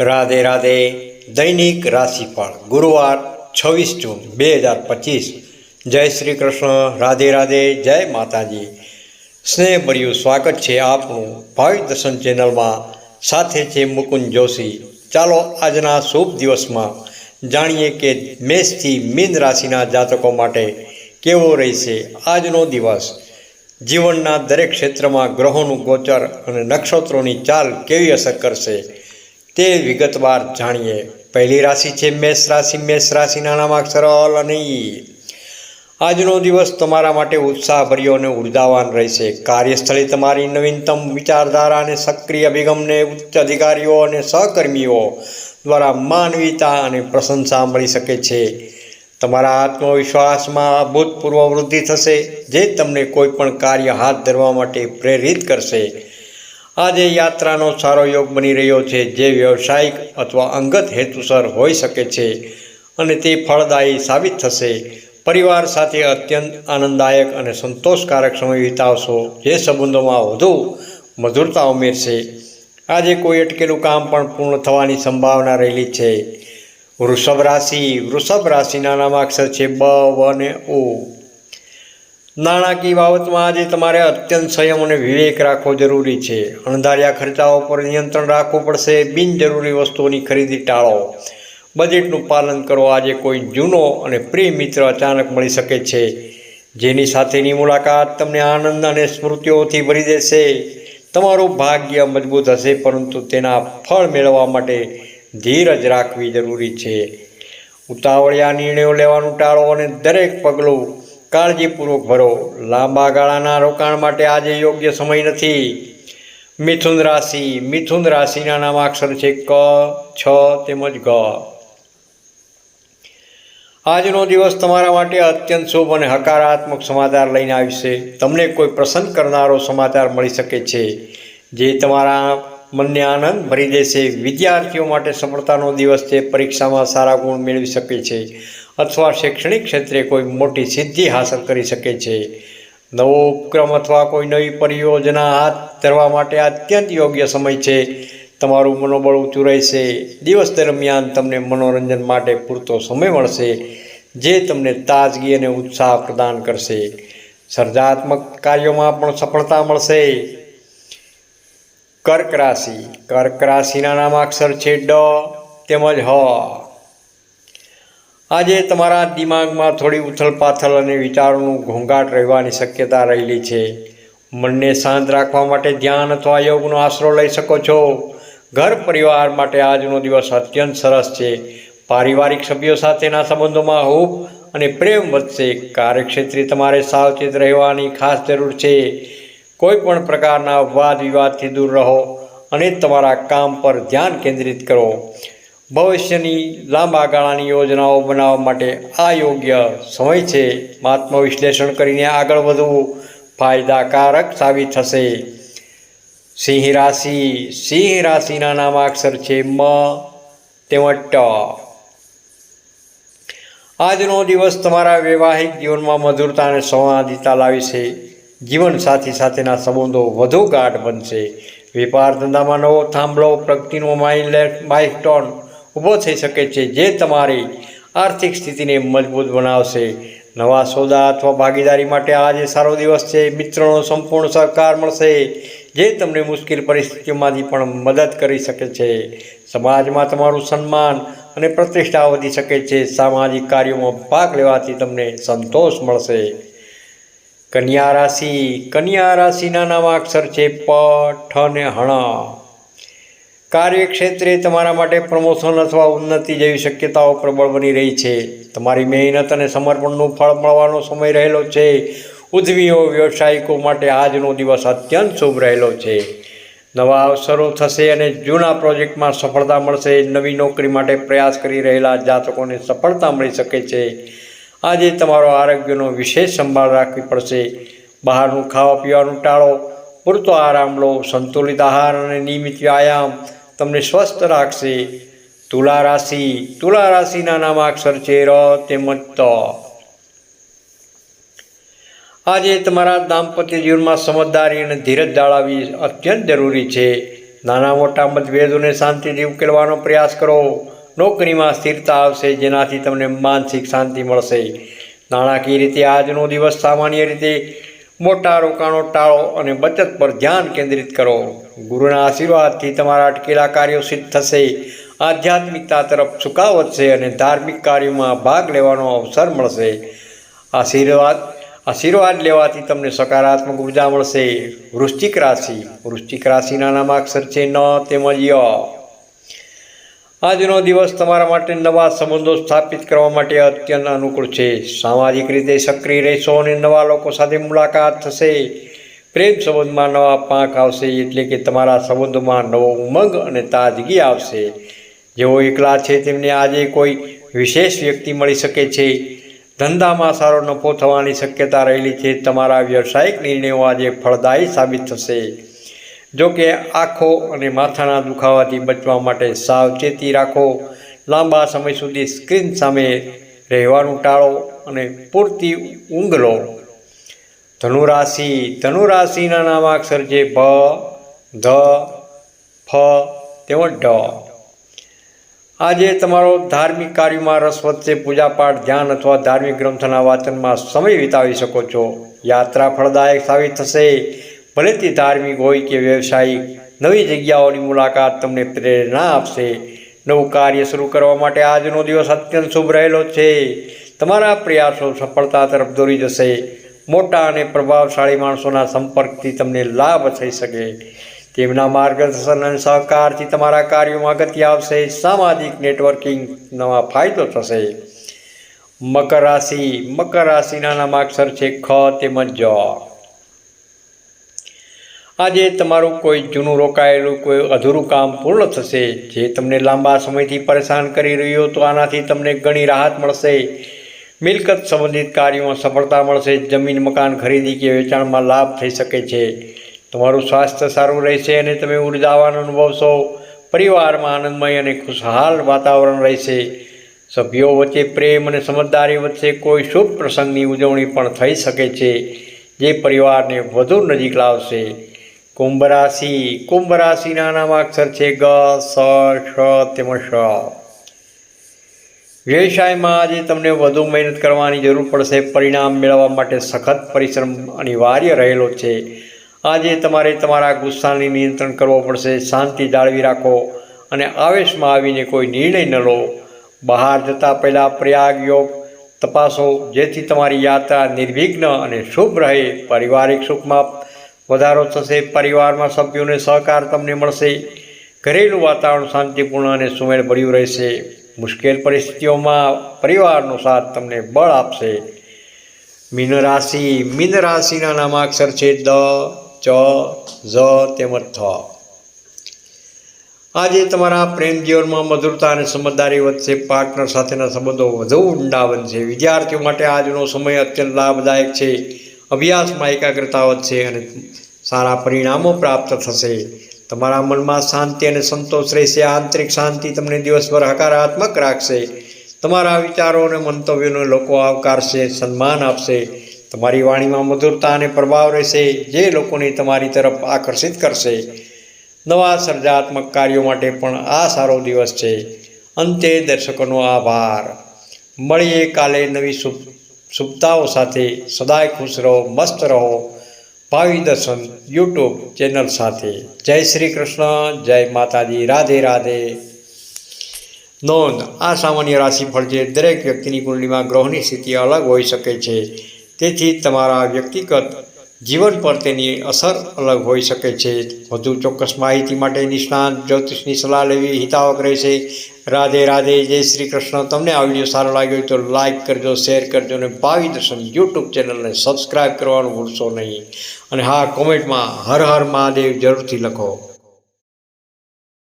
રાધે રાધે, દૈનિક રાશિફળ, ગુરુવાર છવ્વીસ જૂન, બે હજાર પચીસ. જય શ્રી કૃષ્ણ, રાધે રાધે, જય માતાજી. સ્નેહભર્યું સ્વાગત છે આપનું ભાવિ દર્શન ચેનલમાં. સાથે છે મુકુંદ જોશી. ચાલો આજના શુભ દિવસમાં જાણીએ કે મેષથી મીન રાશિના જાતકો માટે કેવો રહેશે આજનો દિવસ. જીવનના દરેક ક્ષેત્રમાં ગ્રહોનું ગોચર અને નક્ષત્રોની ચાલ કેવી અસર કરશે? તે વિગતવાર જાણીએ. પહેલી રાશિ છે મેષ રાશિ. મેષ રાશિના નામાક્ષર અલ અને આજનો દિવસ તમારા માટે ઉત્સાહભર્યો અને ઉર્જાવાન રહેશે. કાર્યસ્થળે તમારી નવીનતમ વિચારધારા અને સક્રિય અભિગમને ઉચ્ચ અધિકારીઓ અને સહકર્મીઓ દ્વારા માનવીતા અને પ્રશંસા મળી શકે છે. તમારા આત્મવિશ્વાસમાં અભૂતપૂર્વ વૃદ્ધિ થશે, જે તમને કોઈપણ કાર્ય હાથ ધરવા માટે પ્રેરિત કરશે. આજે યાત્રાનો સારો યોગ બની રહ્યો છે. જે વ્યવસાયિક અથવા અંગત હેતુસર હોઈ શકે છે અને તે ફળદાયી સાબિત થશે. પરિવાર સાથે અત્યંત આનંદદાયક અને સંતોષકારક સમય વિતાવશો, જે સંબંધોમાં વધુ મધુરતા ઉમેરશે. આજે કોઈ અટકેલું કામ પણ પૂર્ણ થવાની સંભાવના રહેલી છે. વૃષભ રાશિ, વૃષભ રાશિના નામાક્ષર છે બ અને ઉ. નાણાકીય બાબતમાં આજે તમારે અત્યંત સંયમ અને વિવેક રાખવો જરૂરી છે. અણધાર્યા ખર્ચાઓ પર નિયંત્રણ રાખવું પડશે. બિનજરૂરી વસ્તુઓની ખરીદી ટાળો. બજેટનું પાલન કરો. આજે કોઈ જૂનો અને પ્રિય મિત્ર અચાનક મળી શકે છે. જેની સાથેની મુલાકાત તમને આનંદ અને સ્મૃતિઓથી ભરી દેશે. તમારું ભાગ્ય મજબૂત હશે, પરંતુ તેના ફળ મેળવવા માટે ધીરજ રાખવી જરૂરી છે. ઉતાવળિયા નિર્ણયો લેવાનું ટાળો અને દરેક પગલું કાળજીપૂર્વક ભરો. લાંબા ગાળાના રોકાણ માટે આજે યોગ્ય સમય નથી. મિથુન રાશિ. મિથુન રાશિના નામાક્ષર છે ક, છ તેમજ ગ આજનો દિવસ તમારા માટે અત્યંત શુભ અને હકારાત્મક સમાચાર લઈને આવશે. તમને કોઈ પ્રસન્ન કરનારો સમાચાર મળી શકે છે, જે તમારા મનને આનંદ ભરી દેશે. વિદ્યાર્થીઓ માટે સફળતાનો દિવસ છે. પરીક્ષામાં સારા ગુણ મેળવી શકે છે. અથવા શૈક્ષણિક ક્ષેત્રે કોઈ મોટી સિદ્ધિ હાંસલ કરી શકે છે. નવો ઉપક્રમ અથવા કોઈ નવી પરિયોજના હાથ ધરવા માટે અત્યંત યોગ્ય સમય છે. તમારું મનોબળ ઊંચું રહેશે. દિવસ દરમિયાન તમને મનોરંજન માટે પૂરતો સમય મળશે, જે તમને તાજગી અને ઉત્સાહ પ્રદાન કરશે. સર્જાત્મક કાર્યોમાં પણ સફળતા મળશે. કર્ક રાશિ. કર્ક રાશિના નામાક્ષર છે ડ, તેમજ હ. આજે તમારા દિમાગમાં થોડી ઉથલપાથલ અને વિચારોનું ઘોંઘાટ રહેવાની શક્યતા રહેલી છે. મનને શાંત રાખવા માટે ધ્યાન અથવા યોગનો આશરો લઈ શકો છો. ઘર પરિવાર માટે આજનો દિવસ અત્યંત સરસ છે. પારિવારિક સભ્યો સાથેના સંબંધોમાં હૂફ અને પ્રેમ વધશે. કાર્યક્ષેત્રે તમારે સાવચેત રહેવાની ખાસ જરૂર છે. કોઈ પણ પ્રકારના વાદ વિવાદથી દૂર રહો અને તમારા કામ પર ધ્યાન કેન્દ્રિત કરો. ભવિષ્યની લાંબા ગાળાની યોજનાઓ બનાવવા માટે આ યોગ્ય સમય છે. આત્મવિશ્લેષણ કરીને આગળ વધવું ફાયદાકારક સાબિત થશે. સિંહ રાશિ, સિંહ રાશિના નામાક્ષર છે મ તેમજ ટ. આજનો દિવસ તમારા વૈવાહિક જીવનમાં મધુરતા અને સંવાદિતા લાવશે જીવનસાથી સાથેના સંબંધો વધુ ગાઢ બનશે. વેપાર ધંધામાં નવો થાંભલો, પ્રગતિનો માઇલેટ માઇલસ્ટોન ઊભો થઈ શકે છે, જે તમારી આર્થિક સ્થિતિને મજબૂત બનાવશે. નવા સોદા અથવા ભાગીદારી માટે આજે સારો દિવસ છે. મિત્રોનો સંપૂર્ણ સહકાર મળશે, જે તમને મુશ્કેલ પરિસ્થિતિઓમાંથી પણ મદદ કરી શકે છે. સમાજમાં તમારું સન્માન અને પ્રતિષ્ઠા વધી શકે છે. સામાજિક કાર્યોમાં ભાગ લેવાથી તમને સંતોષ મળશે. કન્યા રાશિ, કન્યા રાશિના નામાક્ષર છે પ ઠ ને હણ. કાર્યક્ષેત્રે તમારા માટે પ્રમોશન અથવા ઉન્નતિ જેવી શક્યતાઓ પ્રબળ બની રહી છે. તમારી મહેનત અને સમર્પણનું ફળ મળવાનો સમય રહેલો છે. ઉદ્યમીઓ, વ્યવસાયિકો માટે આજનો દિવસ અત્યંત શુભ રહેલો છે. નવા અવસરો થશે અને જૂના પ્રોજેક્ટમાં સફળતા મળશે. નવી નોકરી માટે પ્રયાસ કરી રહેલા જાતકોને સફળતા મળી શકે છે. આજે તમારો આરોગ્યનો વિશેષ સંભાળ રાખવી પડશે. બહારનું ખાવા પીવાનું ટાળો, પૂરતો આરામ લો, સંતુલિત આહાર અને નિયમિત વ્યાયામ તમને સ્વસ્થ રાખશે. તુલા રાશિ, તુલા રાશિના નામાક્ષર છે ર તેમજ ત. આજે તમારા દાંપત્ય જીવનમાં સમજદારી અને ધીરજ જાળવવી અત્યંત જરૂરી છે. નાના મોટા મતભેદોને શાંતિથી ઉકેલવાનો પ્રયાસ કરો. નોકરીમાં સ્થિરતા આવશે, જેનાથી તમને માનસિક શાંતિ મળશે. નાણાકીય રીતે આજનો દિવસ સામાન્ય રીતે મોટા રોકાણો ટાળો અને બચત પર ધ્યાન કેન્દ્રિત કરો. ગુરુના આશીર્વાદથી તમારા અટકેલા કાર્યો સિદ્ધ થશે. આધ્યાત્મિકતા તરફ ઝુકાવ વધશે અને ધાર્મિક કાર્યોમાં ભાગ લેવાનો અવસર મળશે. આશીર્વાદ આશીર્વાદ લેવાથી તમને સકારાત્મક ઊર્જા મળશે. વૃશ્ચિક રાશિ, વૃશ્ચિક રાશિના નામાક્ષર છે ન તેમજ ય. આજનો દિવસ તમારા માટે નવા સંબંધો સ્થાપિત કરવા માટે અત્યંત અનુકૂળ છે. સામાજિક રીતે સક્રિય રહેશો અને નવા લોકો સાથે મુલાકાત થશે. પ્રેમ સંબંધમાં નવા પાંખ આવશે એટલે કે તમારા સંબંધોમાં નવો ઉમંગ અને તાજગી આવશે. જેઓ એકલા છે તેમને આજે કોઈ વિશેષ વ્યક્તિ મળી શકે છે. ધંધામાં સારો નફો થવાની શક્યતા રહેલી છે. તમારા વ્યવસાયિક નિર્ણયો આજે ફળદાયી સાબિત થશે. જો કે આંખો અને માથાના દુખાવાથી બચવા માટે સાવચેતી રાખો. લાંબા સમય સુધી સ્ક્રીન સામે રહેવાનું ટાળો અને પૂરતી ઊંઘ લો. ધનુરાશિ, ધનુરાશિના નામાક્ષર છે ભ, ધ, ફ તેમજ ઢ આજે તમારો ધાર્મિક કાર્યમાં રસ વધશે, પૂજાપાઠ, ધ્યાન અથવા ધાર્મિક ગ્રંથના વાંચનમાં સમય વિતાવી શકો છો. યાત્રા ફળદાયક સાબિત થશે. ભલે તે ધાર્મિક હોય કે વ્યવસાયિક, નવી જગ્યાઓની મુલાકાત તમને પ્રેરણા આપશે. નવું કાર્ય શરૂ કરવા માટે આજનો દિવસ અત્યંત શુભ રહેલો છે. તમારા પ્રયાસો સફળતા તરફ દોરી જશે. મોટા અને પ્રભાવશાળી માણસોના સંપર્કથી તમને લાભ થઈ શકે. તેમના માર્ગદર્શન અને સહકારથી તમારા કાર્યોમાં ગતિ આવશે. સામાજિક નેટવર્કિંગ નવા ફાયદો થશે. મકર રાશિ, મકર રાશિના નામાક્ષર છે ખ તેમજ જ. આજે તમારું કોઈ જૂનું રોકાયેલું, કોઈ અધૂરું કામ પૂર્ણ થશે, જે તમને લાંબા સમયથી પરેશાન કરી રહ્યો, તો આનાથી તમને ઘણી રાહત મળશે. મિલકત સંબંધિત કાર્યોમાં સફળતા મળશે, જમીન, મકાન ખરીદી કે વેચાણમાં લાભ થઈ શકે છે. તમારું સ્વાસ્થ્ય સારું રહેશે અને તમે ઉર્જાવાન અનુભવશો. પરિવારમાં આનંદમય અને ખુશહાલ વાતાવરણ રહેશે. સભ્યો વચ્ચે પ્રેમ અને સમજદારી વચ્ચે કોઈ શુભ પ્રસંગની ઉજવણી પણ થઈ શકે છે, જે પરિવારને વધુ નજીક લાવશે. કુંભ રાશિ કુંભ રાશિના નામાક્ષર છે ગ, સ શ તેમજ શ વ્યવસાયમાં આજે તમને વધુ મહેનત કરવાની જરૂર પડશે. પરિણામ મેળવવા માટે સખત પરિશ્રમ અનિવાર્ય રહેલો છે. આજે તમારે તમારા ગુસ્સાને નિયંત્રણ કરવો પડશે. શાંતિ જાળવી રાખો અને આવેશમાં આવીને કોઈ નિર્ણય ન લો. બહાર જતાં પહેલાં પ્રયાગ યોગ તપાસો. જેથી તમારી યાત્રા નિર્વિઘ્ન અને શુભ રહે. પારિવારિક સુખમાં વધારો થશે, પરિવારમાં સભ્યોને સહકાર તમને મળશે, ઘરેલું વાતાવરણ શાંતિપૂર્ણ અને સુમેળભર્યું રહેશે. મુશ્કેલ પરિસ્થિતિઓમાં પરિવારનો સાથ તમને બળ આપશે. મીન રાશિ, મીન રાશિના નામાક્ષર છે દ, ચ, ઝ તેમજ થ. આજે તમારા પ્રેમ જીવનમાં મધુરતા અને સમજદારી વધશે. પાર્ટનર સાથેના સંબંધો વધુ ઊંડા બનશે. વિદ્યાર્થીઓ માટે આજનો સમય અત્યંત લાભદાયક છે. અભ્યાસમાં એકાગ્રતા વધશે અને સારા પરિણામો પ્રાપ્ત થશે. તમારા મનમાં શાંતિ અને સંતોષ રહેશે. આંતરિક શાંતિ તમને દિવસભર હકારાત્મક રાખશે. તમારા વિચારો અને મંતવ્યોને લોકો આવકારશે, સન્માન આપશે. તમારી વાણીમાં મધુરતા અને પ્રભાવ રહેશે, જે લોકોને તમારી તરફ આકર્ષિત કરશે. નવા સર્જાત્મક કાર્યો માટે પણ આ સારો દિવસ છે. અંતે દર્શકોનો આભાર. મળીએ કાલે નવી શુભ, શુભતાઓ સાથે. સદાય ખુશ રહો, મસ્ત રહો. ભાવિ દર્શન યુટ્યુબ ચેનલ સાથે. જય શ્રી કૃષ્ણ, જય માતાજી, રાધે રાધે. નોંધ, આ સામાન્ય રાશિફળ છે દરેક વ્યક્તિની કુંડલીમાં ગ્રહોની સ્થિતિ અલગ હોઈ શકે છે. તેથી તમારા વ્યક્તિગત જીવન પર તેની અસર અલગ હોઈ શકે છે. વધુ ચોક્કસ માહિતી માટે નિષ્ણાંત જ્યોતિષની સલાહ લેવી હિતાવક રહેશે. રાધે રાધે, જય શ્રી કૃષ્ણ. તમને આ વીડિયો સારો લાગ્યો હોય તો લાઇક કરજો શેર કરજો અને ભાવિ દર્શન યુટ્યુબ ચેનલને સબસ્ક્રાઈબ કરવાનું ભૂલશો નહીં. અને હા કોમેન્ટમાં હર હર મહાદેવ જરૂરથી લખો.